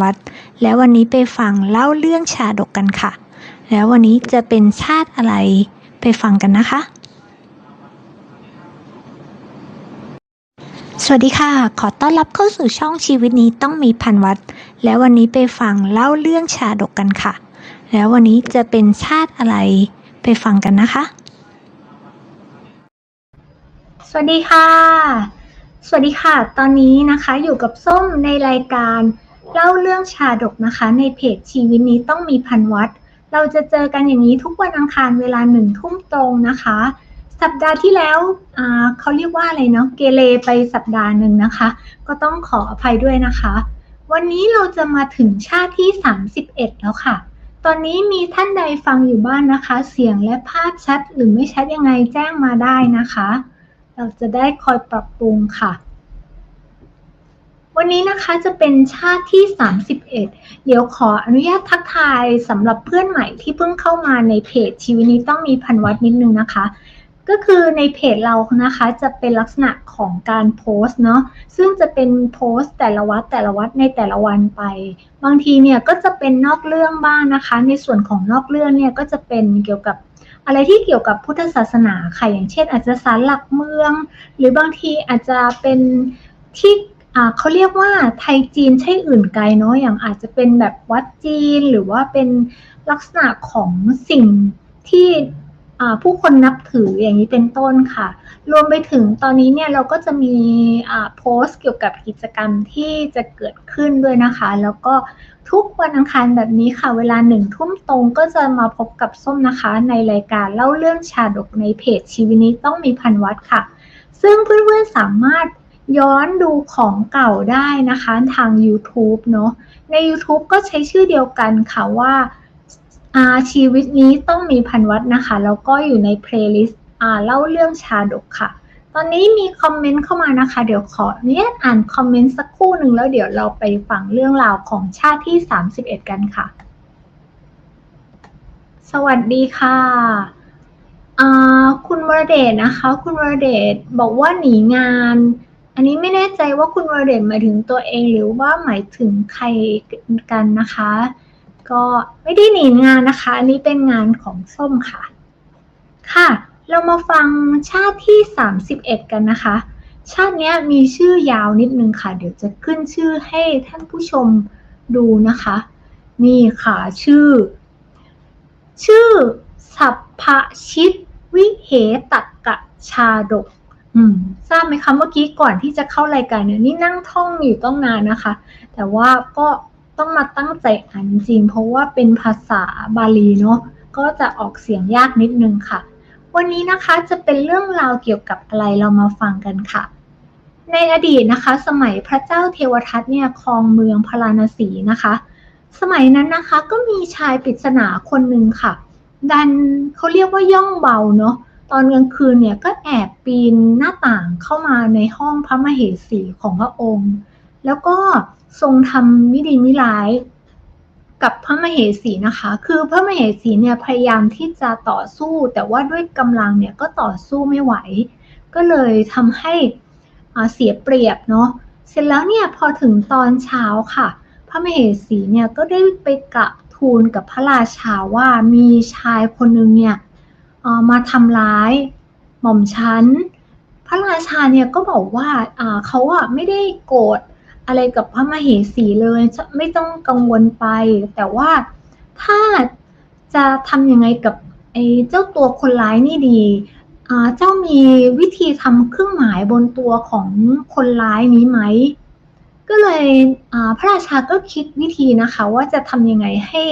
วัดแล้ววันนี้ไปฟังเล่าเรื่องชาดกกันค่ะ แล้ววันนี้จะเป็นชาติอะไรไปฟังกันนะคะ สวัสดีค่ะ ขอต้อนรับเข้าสู่ช่องชีวิตนี้ต้องมีพันวัดแล้ววันนี้ไปฟังเล่าเรื่องชาดกกันค่ะ แล้ววันนี้จะเป็นชาติอะไรไปฟังกันนะคะ สวัสดีค่ะ สวัสดีค่ะ ตอนนี้นะคะอยู่กับส้มในรายการ เล่าเรื่องชาดกนะคะ ในเพจชีวิตนี้ต้องมีพันวัด เราจะเจอกันอย่างนี้ทุกวันอังคารเวลาหนึ่งทุ่มตรงนะคะ สัปดาห์ที่แล้วเขาเรียกว่าอะไรเนาะเกเรไปสัปดาห์หนึ่งนะคะ ก็ต้องขออภัยด้วยนะคะ วันนี้เราจะมาถึงชาติที่ 31 แล้วค่ะ ตอนนี้มีท่านใดฟังอยู่บ้านนะคะ เสียงและภาพชัดหรือไม่ชัดยังไงแจ้งมาได้นะคะ เราจะได้คอยปรับปรุงค่ะ วันนี้นะคะจะเป็นชาติที่ 31 เดี๋ยวขออนุญาตทักทายสำหรับเพื่อนใหม่ที่เพิ่งเข้ามาในเพจชีวิตนี้ต้องมีพันวัดนิดนึงนะคะ ก็คือในเพจเรานะคะจะเป็นลักษณะของการโพสต์เนาะซึ่งจะเป็นโพสต์แต่ละวัดแต่ละวัดในแต่ละวันไป บางทีเนี่ยก็จะเป็นนอกเรื่องบ้างนะคะ ในส่วนของนอกเรื่องเนี่ยก็จะเป็นเกี่ยวกับอะไรที่เกี่ยวกับพุทธศาสนาค่ะอย่างเช่น อาจจะสารหลักเมือง หรือบางทีอาจจะเป็นที่ เขาเรียกว่าไทยจีนใช่อื่นไกลเนาะอย่างอาจจะเป็นแบบวัดจีนหรือว่าเป็นลักษณะของสิ่งที่ผู้คนนับถืออย่างนี้เป็นต้นค่ะ รวมไปถึงตอนนี้เนี่ยเราก็จะมีโพสต์เกี่ยวกับกิจกรรมที่จะเกิดขึ้นด้วยนะคะ แล้วก็ทุกวันอังคารแบบนี้ค่ะ เวลาหนึ่งทุ่มตรงก็จะมาพบกับส้มนะคะ ในรายการเล่าเรื่องชาดกในเพจชีวิตนี้ต้องมีพันวัดค่ะ ซึ่งเพื่อนๆสามารถ ย้อนดูของเก่าได้นะคะทาง YouTube เนาะใน YouTube ก็ใช้ชื่อเดียวกันค่ะว่าอาชีวิตนี้ต้องมีพันวัดนะคะ แล้วก็อยู่ในเพลย์ลิสต์อ่าเล่าเรื่องชาดกค่ะ ตอนนี้มีคอมเมนต์เข้ามานะคะ เดี๋ยวขออนุญาตอ่านคอมเมนต์สักครู่หนึ่งแล้วเดี๋ยวเราไปฟังเรื่องราวของชาติที่ 31 กันค่ะ สวัสดีค่ะอ่าคุณวรเดชนะคะ คุณวรเดชบอกว่าหนีงาน อันนี้ไม่แน่ใจว่าคุณวรเดชหมายถึงตัวเองหรือว่าหมายถึงใครกันนะคะ ก็ไม่ได้หนีงานนะคะ อันนี้เป็นงานของส้มค่ะ ค่ะ เรามาฟังชาติที่ 31 กันนะคะ ชาตินี้มีชื่อยาวนิดนึงค่ะ เดี๋ยวจะขึ้นชื่อให้ท่านผู้ชมดูนะคะ นี่ค่ะชื่อ ชื่อสัพพชิตวิเหตกะชาดก อืมทราบไหมคะเมื่อกี้ก่อนที่จะเข้ารายการเนี่ยนี่นั่งท่องอยู่ต้องนานนะคะ แต่ว่าก็ต้องมาตั้งใจอ่านจริง เพราะว่าเป็นภาษาบาลีเนาะก็จะออกเสียงยากนิดนึงค่ะ วันนี้นะคะจะเป็นเรื่องราวเกี่ยวกับอะไรเรามาฟังกันค่ะ ในอดีตนะคะ สมัยพระเจ้าเทวทัตเนี่ยครองเมืองพาราณสีนะคะ สมัยนั้นนะคะก็มีชายปริศนาคนหนึ่งค่ะ ดันเขาเรียกว่าย่องเบาเนาะ ตอนกลางคืนเนี่ยก็แอบปีนหน้าต่างเข้ามาในห้องพระมเหสีของพระองค์ แล้วก็ทรงทำมิดีมิร้ายกับพระมเหสีนะคะ คือพระมเหสีเนี่ยพยายามที่จะต่อสู้ แต่ว่าด้วยกำลังเนี่ยก็ต่อสู้ไม่ไหว ก็เลยทำให้เสียเปรียบเนาะ เสร็จแล้วเนี่ยพอถึงตอนเช้าค่ะ พระมเหสีเนี่ยก็ได้ไปกระทูลกับพระราชาว่ามีชายคนหนึ่งเนี่ย มาทำร้ายหม่อมฉัน พระราชาเนี่ยก็บอกว่าเขาอะไม่ได้โกรธอะไรกับพระมเหสีเลยไม่ต้องกังวลไป แต่ว่าถ้าจะทำยังไงกับไอ้เจ้าตัวคนร้ายนี่ดี เจ้ามีวิธีทำเครื่องหมายบนตัวของคนร้ายนี้ไหม ก็เลยพระราชาก็คิดวิธีนะคะ ว่าจะทำยังไงให้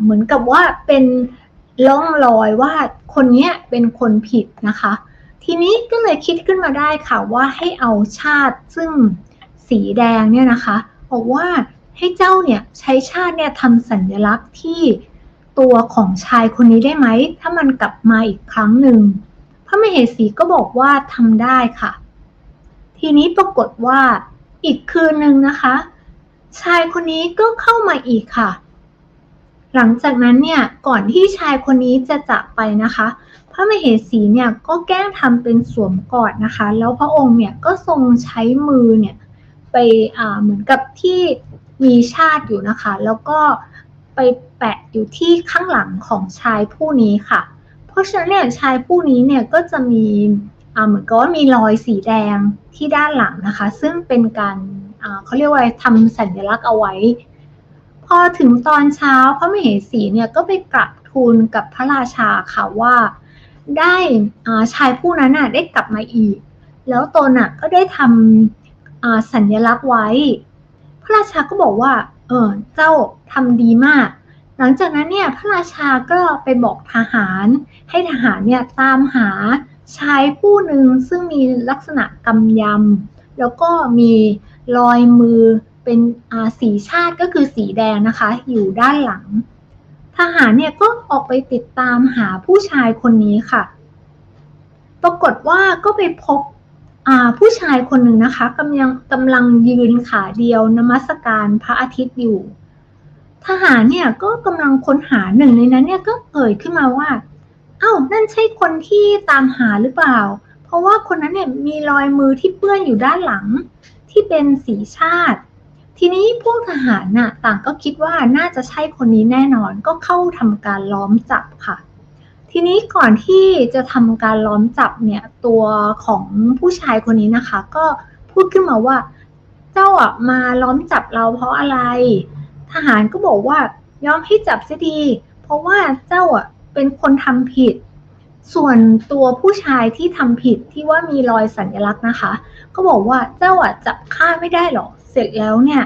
เหมือนกับว่าเป็น ล่องรอยว่าคนนี้เป็นคนผิดนะคะ ทีนี้ก็เลยคิดขึ้นมาได้ค่ะว่าให้เอาชาติซึ่งสีแดงเนี่ยนะคะบอกว่าให้เจ้าเนี่ยใช้ชาติเนี่ยทำสัญลักษณ์ที่ตัวของชายคนนี้ได้ไหม ถ้ามันกลับมาอีกครั้งหนึ่งพระมเหสีก็บอกว่าทำได้ค่ะ ทีนี้ปรากฏว่าอีกคืนหนึ่งนะคะ ชายคนนี้ก็เข้ามาอีกค่ะ หลังจากนั้นเนี่ยก่อนที่ชายคนนี้จะจากไปนะคะ พระมเหสีเนี่ยก็แกล้งทำเป็นสวมกอดนะคะ แล้วพระองค์เนี่ยก็ทรงใช้มือเนี่ยไปอ่าเหมือนกับที่มีชาติอยู่นะคะ แล้วก็ไปแปะอยู่ที่ข้างหลังของชายผู้นี้ค่ะ เพราะฉะนั้นเนี่ยชายผู้นี้เนี่ยก็จะมีอ่าเหมือนกับว่ามีรอยสีแดงที่ด้านหลังนะคะ ซึ่งเป็นการอ่าเขาเรียกว่าทำสัญลักษณ์เอาไว้ พอถึงตอนเช้าพระมเหสีเนี่ยก็ไปกราบทูลกับพระราชาค่ะว่า ได้อ่าชายผู้นั้นน่ะได้กลับมาอีก แล้วตนน่ะก็ได้ทำอ่าสัญลักษณ์ไว้ พระราชาก็บอกว่า เออเจ้าทำดีมาก หลังจากนั้นเนี่ยพระราชาก็ไปบอกทหาร ให้ทหารเนี่ยตามหาชายผู้หนึ่งซึ่งมีลักษณะกำยำแล้วก็มีรอยมือ เป็นสีชาติก็คือสีแดงนะคะ อยู่ด้านหลัง ทหารเนี่ยก็ออกไปติดตามหาผู้ชายคนนี้ค่ะ ปรากฏว่าก็ไปพบผู้ชายคนหนึ่งนะคะกำลังกำลังยืนขาเดียวนมัสการพระอาทิตย์อยู่ ทหารเนี่ยก็กำลังค้นหาหนึ่งในนั้นเนี่ยก็เอ่ยขึ้นมาว่า เอ้านั่นใช่คนที่ตามหาหรือเปล่า เพราะว่าคนนั้นเนี่ยมีรอยมือที่เปื้อนอยู่ด้านหลังที่เป็นสีชาติ ทีนี้พวกทหารน่ะต่างก็คิดว่าน่าจะใช่คนนี้แน่นอนก็เข้าทำการล้อมจับค่ะ ทีนี้ก่อนที่จะทำการล้อมจับเนี่ยตัวของผู้ชายคนนี้นะคะ ก็พูดขึ้นมาว่า เจ้าอะมาล้อมจับเราเพราะอะไร ทหารก็บอกว่ายอมให้จับเสียดีเพราะว่าเจ้าอะเป็นคนทำผิด ส่วนตัวผู้ชายที่ทำผิดที่ว่ามีรอยสัญลักษณ์นะคะ ก็บอกว่าเจ้าอะจับข้าไม่ได้หรอก ร็จแล้วเนี่ย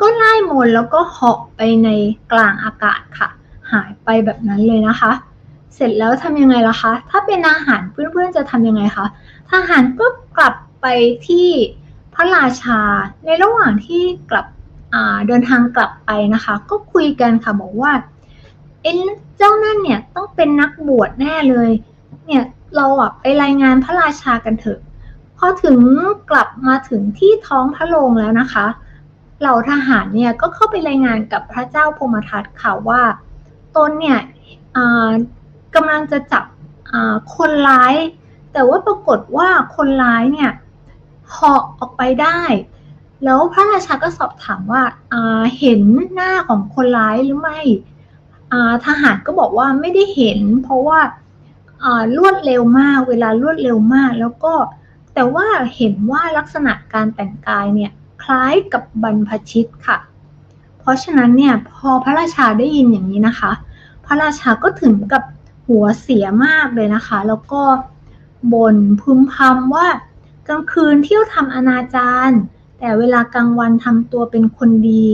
ก็ไล่มนแล้วก็เหาะไปในกลางอากาศค่ะ หายไปแบบนั้นเลยนะคะ เสร็จแล้วทำยังไงล่ะคะ ถ้าเป็นอาหารเพื่อนๆจะทำยังไงคะทหารก็กลับไปที่พระราชา ในระหว่างที่กลับเดินทางกลับไปนะคะ ก็คุยกันค่ะบอกว่าเอ็นเจ้านั่นเนี่ยต้องเป็นนักบวชแน่เลย เนี่ยเราอะไปรายงานพระราชากันเถอะ อถึงกลับมาถึงที่ท้องพระโรงแล้วนะคะเหล่าทหารเนี่ยก็เข้าไปรายงานกับพระเจ้าพมทัตค่ะว่าตนเนี่ยกำลังจะจับคนร้าย แต่ว่าปรากฏว่าคนร้ายเนี่ยเหาะออกไปได้ แล้วพระราชาก็สอบถามว่าเห็นหน้าของคนร้ายหรือไม่ทหารก็บอกว่าไม่ได้เห็น เพราะว่ารวดเร็วมาก เวลารวดเร็วมาก แล้วก็ แต่ว่าเห็นว่าลักษณะการแต่งกายเนี่ยคล้ายกับบรรพชิตค่ะ เพราะฉะนั้นเนี่ยพอพระราชาได้ยินอย่างนี้นะคะ พระราชาก็ถึงกับหัวเสียมากเลยนะคะ แล้วก็บ่นพึมพำว่ากลางคืนเที่ยวทำอนาจารแต่เวลากลางวันทำตัวเป็นคนดี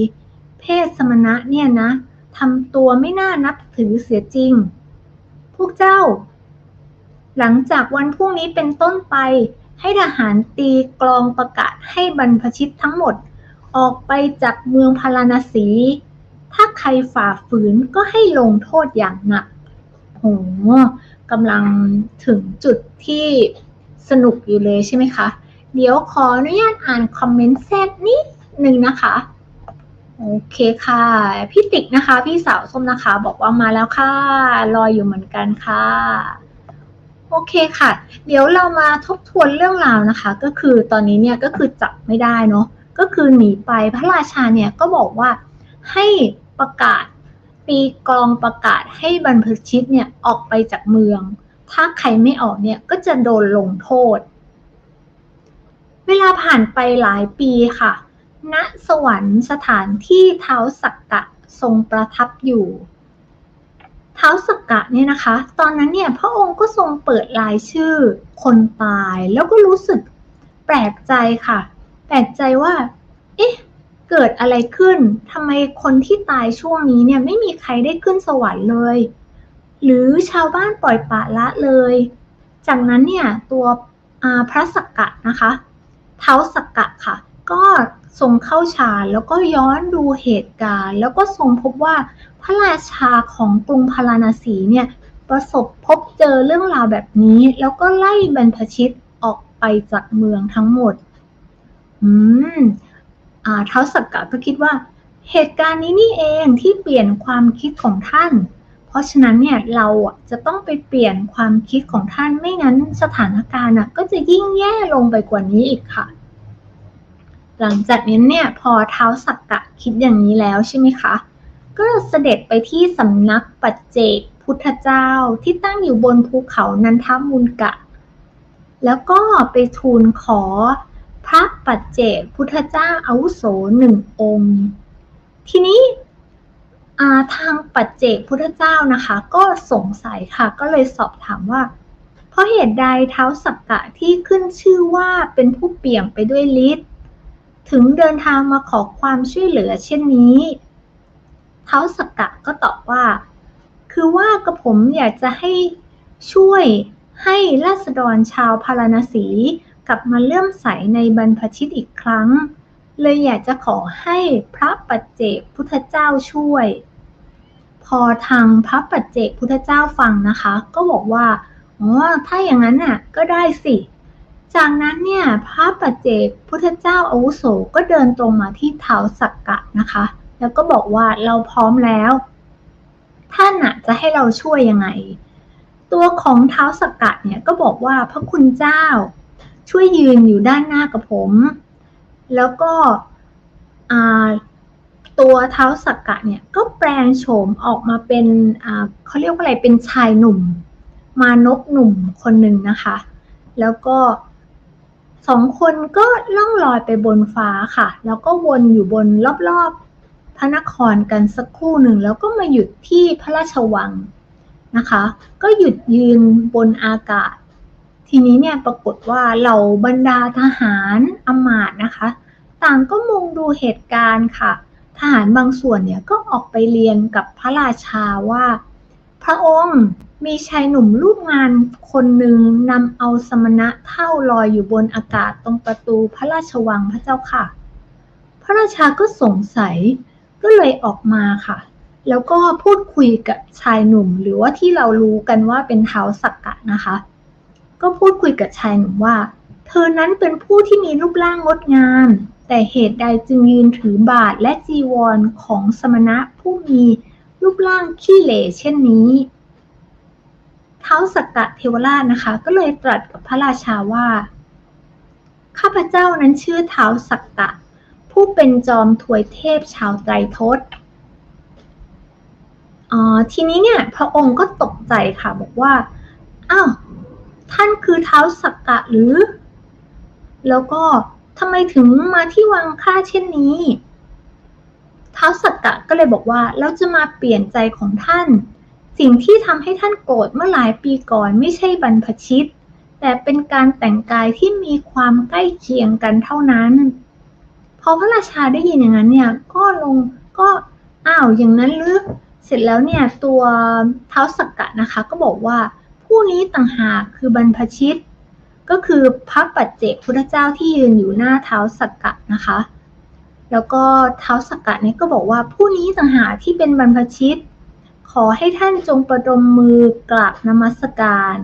เพศสมณะเนี่ยนะทำตัวไม่น่านับถือเสียจริง พวกเจ้า หลังจากวันพรุ่งนี้เป็นต้นไป ให้ทหารตีกลองประกาศให้บรรพชิตทั้งหมด ออกไปจากเมืองพาราณสี ถ้าใครฝ่าฝืนก็ให้ลงโทษอย่างหนักโหกำลังถึงจุดที่สนุกอยู่เลยใช่ไหมคะ เดี๋ยวขออนุญาตอ่านคอมเมนต์แทรกนิดนึงนะคะ โอเคค่ะ พี่ติ๊กนะคะ พี่สาวส้มนะคะ บอกว่ามาแล้วค่ะ รออยู่เหมือนกันค่ะ โอเคค่ะ เดี๋ยวเรามาทบทวนเรื่องราวนะคะ ก็คือตอนนี้เนี่ยก็คือจับไม่ได้เนาะก็คือหนีไปพระราชาเนี่ยก็บอกว่าให้ประกาศตีกลองประกาศให้บรรพชิตเนี่ยออกไปจากเมือง ถ้าใครไม่ออกเนี่ยก็จะโดนลงโทษ เวลาผ่านไปหลายปีค่ะ ณสวรรค์สถานที่เท้าสักกะทรงประทับอยู่ ท้าสักกะเนี่ยนะคะ ตอนนั้นเนี่ยพระองค์ก็ทรงเปิดรายชื่อคนตายแล้วก็รู้สึกแปลกใจค่ะ แปลกใจว่า เอ๊ะ เกิดอะไรขึ้นทำไมคนที่ตายช่วงนี้เนี่ยไม่มีใครได้ขึ้นสวรรค์เลย หรือชาวบ้านปล่อยปละละเลย จากนั้นเนี่ยตัวพระสักกะนะคะ เท้าสักกะค่ะ ทรงเข้าฌานแล้วก็ย้อนดูเหตุการณ์ แล้วก็ทรงพบว่าพระราชาของกรุงพาราณสีเนี่ยประสบพบเจอเรื่องราวแบบนี้ แล้วก็ไล่บรรพชิตออกไปจากเมืองทั้งหมด อืม อ่าเท้าสักกะก็คิดว่า เหตุการณ์นี้นี่เองที่เปลี่ยนความคิดของท่าน เพราะฉะนั้นเนี่ยเราจะต้องไปเปลี่ยนความคิดของท่านไม่งั้นสถานการณ์ก็จะยิ่งแย่ลงไปกว่านี้อีกค่ะ หลังจากนั้นเนี่ยพอเท้าสักกะคิดอย่างนี้แล้วใช่ไหมคะ ก็เสด็จไปที่สำนักปัจเจกพุทธเจ้าที่ตั้งอยู่บนภูเขานันทมูลกะ แล้วก็ไปทูลขอพระปัจเจกพุทธเจ้าอาวุโสหนึ่งองค์ ทีนี้ทางปัจเจกพุทธเจ้านะคะ ก็สงสัยค่ะ ก็เลยสอบถามว่า เพราะเหตุใดเท้าสักกะที่ขึ้นชื่อว่าเป็นผู้เปี่ยมไปด้วยฤทธิ์ ถึงเดินทางมาขอความช่วยเหลือเช่นนี้เท้าสกกะก็ตอบว่า คือว่ากระผมอยากจะให้ช่วยให้ราษฎรชาวพาราณสีกลับมาเลื่อมใสในบรรพชิตอีกครั้ง เลยอยากจะขอให้พระปัจเจกพุทธเจ้าช่วย พอทางพระปัจเจกพุทธเจ้าฟังนะคะ ก็บอกว่า อ๋อ ถ้าอย่างนั้นน่ะ ก็ได้สิ จากนั้นเนี่ยพระปัจเจกพุทธเจ้าอาวุโสก็เดินตรงมาที่เท้าสักกะนะคะ แล้วก็บอกว่าเราพร้อมแล้ว ท่านะจะให้เราช่วยยังไง ตัวของเท้าสักกะเนี่ยก็บอกว่าพระคุณเจ้า ช่วยยืนอยู่ด้านหน้ากับผม แล้วก็ตัวเท้าสักกะเนี่ยก็แปลงโฉมออกมาเป็นเขาเรียกว่าอะไรเป็นชายหนุ่ม มานกหนุ่มคนหนึ่งนะคะ แล้วก็ สองคนก็ล่องลอยไปบนฟ้าค่ะ แล้วก็วนอยู่บนรอบๆพระนครกันสักครู่หนึ่ง แล้วก็มาหยุดที่พระราชวังนะคะ ก็หยุดยืนบนอากาศ ทีนี้เนี่ยปรากฏว่าเหล่าบรรดาทหารอมาตนะคะ ต่างก็มุงดูเหตุการณ์ค่ะ ทหารบางส่วนเนี่ยก็ออกไปเรียนกับพระราชาว่า พระองค์ มีชายหนุ่มรูปงานคนหนึ่งนำเอาสมณะเท่าลอยอยู่บนอากาศตรงประตูพระราชวังพระเจ้าค่ะ พระราชาก็สงสัยก็เลยออกมาค่ะ แล้วก็พูดคุยกับชายหนุ่ม หรือว่าที่เรารู้กันว่าเป็นเท้าสักกะนะคะ ก็พูดคุยกับชายหนุ่มว่า เธอนั้นเป็นผู้ที่มีรูปร่างงดงาม แต่เหตุใดจึงยืนถือบาทและจีวรของสมณะผู้มีรูปร่างขี้เหร่เช่นนี้ ท้าสักกะเทวราชนะคะ ก็เลยตรัสกับพระราชาว่า ข้าพเจ้านั้นชื่อเท้าสักกะ ผู้เป็นจอมถวยเทพชาวไตรทศอ๋อทีนี้เนี่ย พระองค์ก็ตกใจค่ะ บอกว่าอ้าวท่านคือเท้าสักกะหรือ แล้วก็ทำไมถึงมาที่วังค่าเช่นนี้ เท้าสักกะก็เลยบอกว่า เราจะมาเปลี่ยนใจของท่าน สิ่งที่ทำให้ท่านโกรธเมื่อหลายปีก่อนไม่ใช่บรรพชิต แต่เป็นการแต่งกายที่มีความใกล้เคียงกันเท่านั้น พอพระราชาได้ยินอย่างนั้นเนี่ยก็ลงก็อ้าวอย่างนั้นหรือเสร็จแล้วเนี่ยตัวเท้าสักกะนะคะก็บอกว่าผู้นี้ต่างหากคือบรรพชิต ก็คือพระปัจเจกพุทธเจ้าที่ยืนอยู่หน้าเท้าสักกะนะคะ แล้วก็เท้าสักกะนี้ก็บอกว่าผู้นี้ต่างหากที่เป็นบรรพชิต ขอให้ท่านจงประดมมือกราบนมัสการ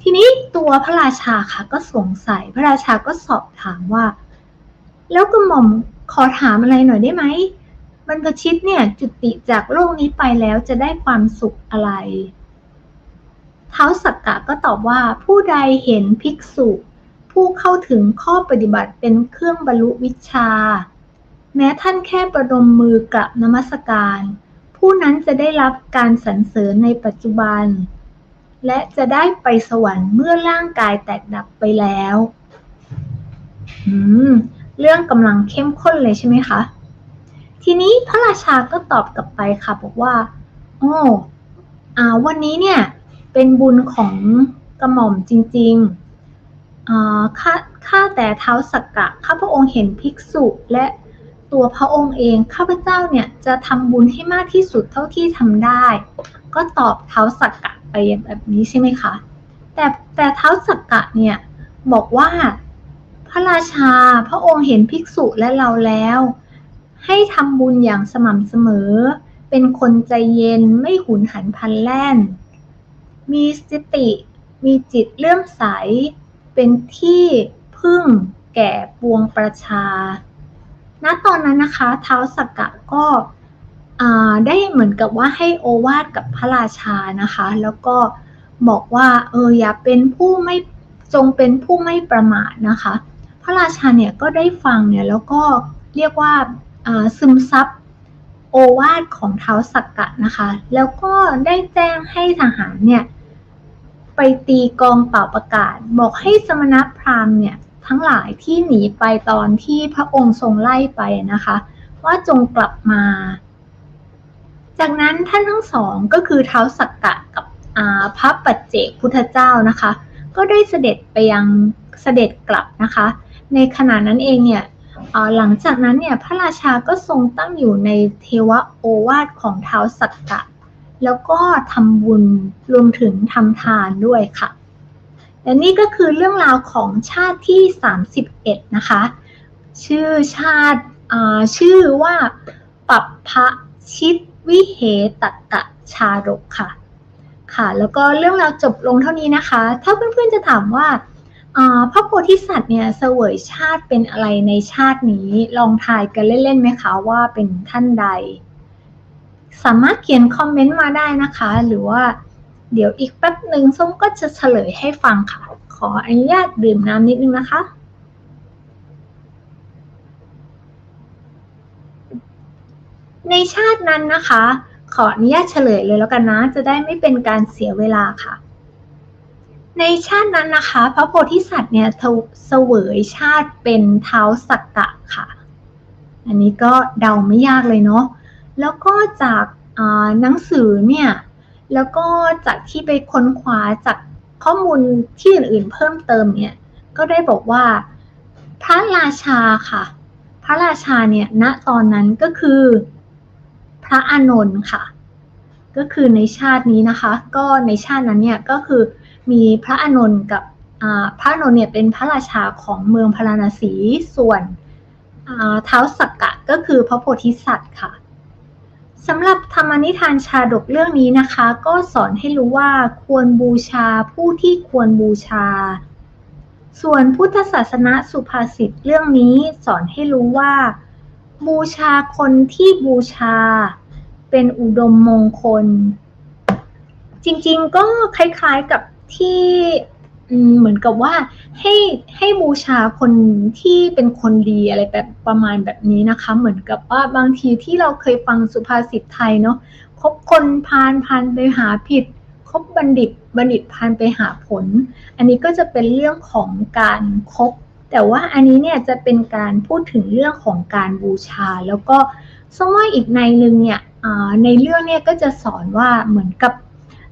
ทีนี้ตัวพระราชาค่ะก็สงสัย พระราชาก็สอบถามว่า แล้วกระหม่อมขอถามอะไรหน่อยได้ไหมบรรพชิตเนี่ยจุติจากโลกนี้ไปแล้วจะได้ความสุขอะไร เท้าสักกะก็ตอบว่าผู้ใดเห็นภิกษุ ผู้เข้าถึงข้อปฏิบัติเป็นเครื่องบรรลุวิชา แม้ท่านแค่ประดมมือกลับนมัสการ ผู้นั้นจะได้รับการสรรเสริญในปัจจุบัน และจะได้ไปสวรรค์เมื่อร่างกายแตกดับไปแล้วเรื่องกำลังเข้มข้นเลยใช่ไหมคะ ทีนี้พระราชาก็ตอบกลับไปค่ะ บอกว่า โอ้อาวันนี้เนี่ย เป็นบุญของกระหม่อมจริงๆข้าข้าแต่เท้าสักกะ ข้าพระองค์เห็นภิกษุและ ตัวพระองค์เองข้าพเจ้าเนี่ยจะทำบุญให้มากที่สุดเท่าที่ทำได้ ก็ตอบเท้าสักกะไปแบบนี้ใช่ไหมคะแต่แต่เท้าสักกะเนี่ยบอกว่าพระราชาพระองค์เห็นภิกษุและเราแล้ว ให้ทำบุญอย่างสม่ำเสมอ เป็นคนใจเย็นไม่หุนหันพันแล่น มีสติ มีจิตเลื่อมใส เป็นที่พึ่งแก่ปวงประชา ณตอนนั้นนะคะเท้าสักกะก็ได้เหมือนกับว่าให้โอวาทกับพระราชานะคะ แล้วก็บอกว่าเอออย่าเป็นผู้ไม่จงเป็นผู้ไม่ประมาทนะคะ พระราชาเนี่ยก็ได้ฟังเนี่ยแล้วก็เรียกว่าซึมซับโอวาทของเท้าสักกะนะคะ แล้วก็ได้แจ้งให้ทหารเนี่ยไปตีกองเป่าประกาศ บอกให้สมณพราหมณ์เนี่ย ทั้งหลายที่หนีไปตอนที่พระองค์ทรงไล่ไปนะคะ ว่าจงกลับมา จากนั้นท่านทั้งสองก็คือเท้าสักกะกับพระปัจเจกพุทธเจ้านะคะ ก็ได้เสด็จไปยังเสด็จกลับนะคะ ในขณะนั้นเองเนี่ยหลังจากนั้นเนี่ยพระราชาก็ทรงตั้งอยู่ในเทวโอวาทของเท้าสักกะ แล้วก็ทำบุญรวมถึงทำทานด้วยค่ะ และนี่ก็คือเรื่องราวของชาติที่ 31 นะคะ ชื่อชาติชื่อว่าปัปพะชิตวิเหตกะชาดกค่ะ ค่ะ แล้วก็เรื่องราวจบลงเท่านี้นะคะ ถ้าเพื่อนๆจะถามว่าพระโพธิสัตว์เนี่ยเสวยชาติเป็นอะไรในชาตินี้ ลองทายกันเล่นๆไหมคะว่าเป็นท่านใด สามารถเขียนคอมเมนต์มาได้นะคะ หรือว่า เดี๋ยวอีกแป๊บหนึ่งส้มก็จะเฉลยให้ฟังค่ะ ขออนุญาตดื่มน้ำนิดนึงนะคะในชาตินั้นนะคะ ขออนุญาตเฉลยเลยแล้วกันนะ จะได้ไม่เป็นการเสียเวลาค่ะ ในชาตินั้นนะคะ พระโพธิสัตว์เนี่ยเสวยชาติเป็นเท้าสักกะค่ะ อันนี้ก็เดาไม่ยากเลยเนาะแล้วก็จากหนังสือเนี่ย แล้วก็จากที่ไปค้นคว้าจากข้อมูลที่อื่นๆเพิ่มเติมเนี่ย ก็ได้บอกว่าพระราชาค่ะ พระราชาเนี่ยณตอนนั้นก็คือ พระอานนท์ค่ะ ก็คือในชาตินี้นะคะ ก็ในชาตินั้นเนี่ยก็คือมีพระอานนท์กับพระอานนท์เนี่ยเป็นพระราชาของเมืองพาราณสีส่วนเท้าสักกะก็คือพระโพธิสัตว์ค่ะ สำหรับธรรมนิทานชาดกเรื่องนี้นะคะ ก็สอนให้รู้ว่าควรบูชาผู้ที่ควรบูชา ส่วนพุทธศาสนาสุภาษิตเรื่องนี้สอนให้รู้ว่า บูชาคนที่บูชา เป็นอุดมมงคล จริงๆก็คล้ายๆกับที่ เหมือนกับว่าให้ให้บูชาคนที่เป็นคนดีอะไรแบบประมาณแบบนี้นะคะ เหมือนกับว่าบางทีที่เราเคยฟังสุภาษิตไทยเนาะคบคนพานพานไปหาผิดคบบัณฑิตบัณฑิตพานไปหาผล อันนี้ก็จะเป็นเรื่องของการคบแต่ว่าอันนี้เนี่ยจะเป็นการพูดถึงเรื่องของการบูชา แล้วก็สมมติอีกในหนึ่งเนี่ยในเรื่องเนี่ยก็จะสอนว่าเหมือนกับ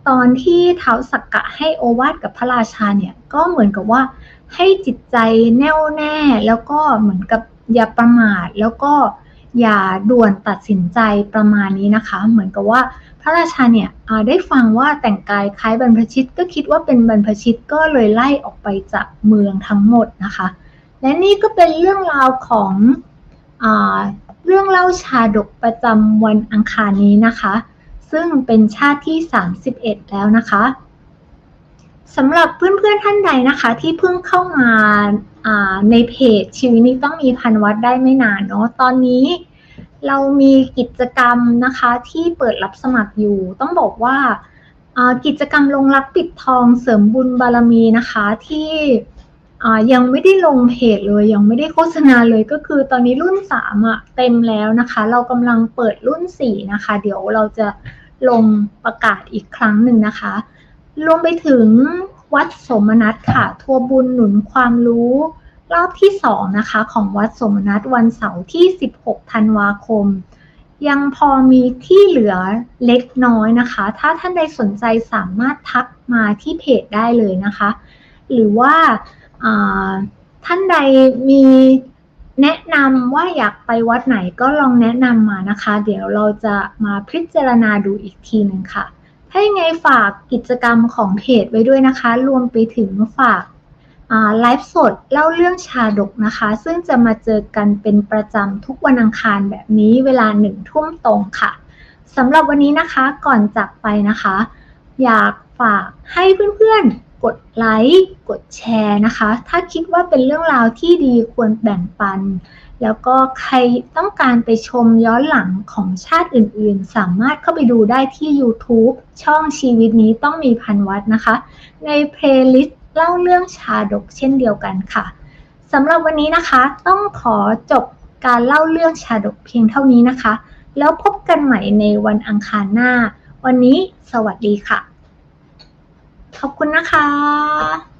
ตอนที่เท้าสักกะให้โอวาทกับพระราชาเนี่ยก็เหมือนกับว่าให้จิตใจแน่วแน่แล้วก็เหมือนกับอย่าประมาทแล้วก็อย่าด่วนตัดสินใจประมาณนี้นะคะ เหมือนกับว่าพระราชาเนี่ยได้ฟังว่าแต่งกายคล้ายบรรพชิตก็คิดว่าเป็นบรรพชิตก็เลยไล่ออกไปจากเมืองทั้งหมดนะคะ และนี่ก็เป็นเรื่องราวของอเรื่องเล่าชาดกประจำวันอังคารนี้นะคะ ซึ่งเป็นชาติที่ 31 แล้วนะคะสำหรับเพื่อนๆท่านใดนะคะ ที่เพิ่งเข้ามาในเพจชีวิตนี้ต้องมีพันวัดได้ไม่นานเนาะตอนนี้เรามีกิจกรรมนะคะที่เปิดรับสมัครอยู่ ต้องบอกว่ากิจกรรมลงรักปิดทองเสริมบุญบารมีนะคะที่ยังไม่ได้ลงเพจเลยยังไม่ได้โฆษณาเลยก็คือตอนนี้รุ่น3อะเต็มแล้วนะคะ เรากำลังเปิดรุ่น4นะคะ เดี๋ยวเราจะ ลงประกาศอีกครั้งหนึ่งนะคะรวมไปถึงวัดสมนัตค่ะทัวบุญหนุนความรู้รอบที่สองนะคะของวัดสมนัตวันเสาร์ที่ 16 ธันวาคม ยังพอมีที่เหลือเล็กน้อยนะคะ ถ้าท่านใดสนใจสามารถทักมาที่เพจได้เลยนะคะ หรือว่าท่านใดมี แนะนำว่าอยากไปวัดไหนก็ลองแนะนำมานะคะ เดี๋ยวเราจะมาพิจารณาดูอีกทีหนึ่งค่ะ ถ้ายังไงฝากกิจกรรมของเพจไว้ด้วยนะคะ รวมไปถึงฝากไลฟ์สดเล่าเรื่องชาดกนะคะ ซึ่งจะมาเจอกันเป็นประจำทุกวันอังคารแบบนี้เวลาหนึ่งทุ่มตรงค่ะสำหรับวันนี้นะคะก่อนจากไปนะคะ อยากฝากให้เพื่อนๆ กดไลค์กดแชร์นะคะ ถ้าคิดว่าเป็นเรื่องราวที่ดีควรแบ่งปัน แล้วก็ใครต้องการไปชมย้อนหลังของชาติอื่นๆ สามารถเข้าไปดูได้ที่ YouTube ช่องชีวิตนี้ต้องมีพันวัดนะคะ ในเพลย์ลิสต์เล่าเรื่องชาดกเช่นเดียวกันค่ะสสำหรับวันนี้นะคะ ต้องขอจบการเล่าเรื่องชาดกเพียงเท่านี้นะคะ แล้วพบกันใหม่ในวันอังคารหน้า วันนี้สวัสดีค่ะ ขอบคุณนะคะ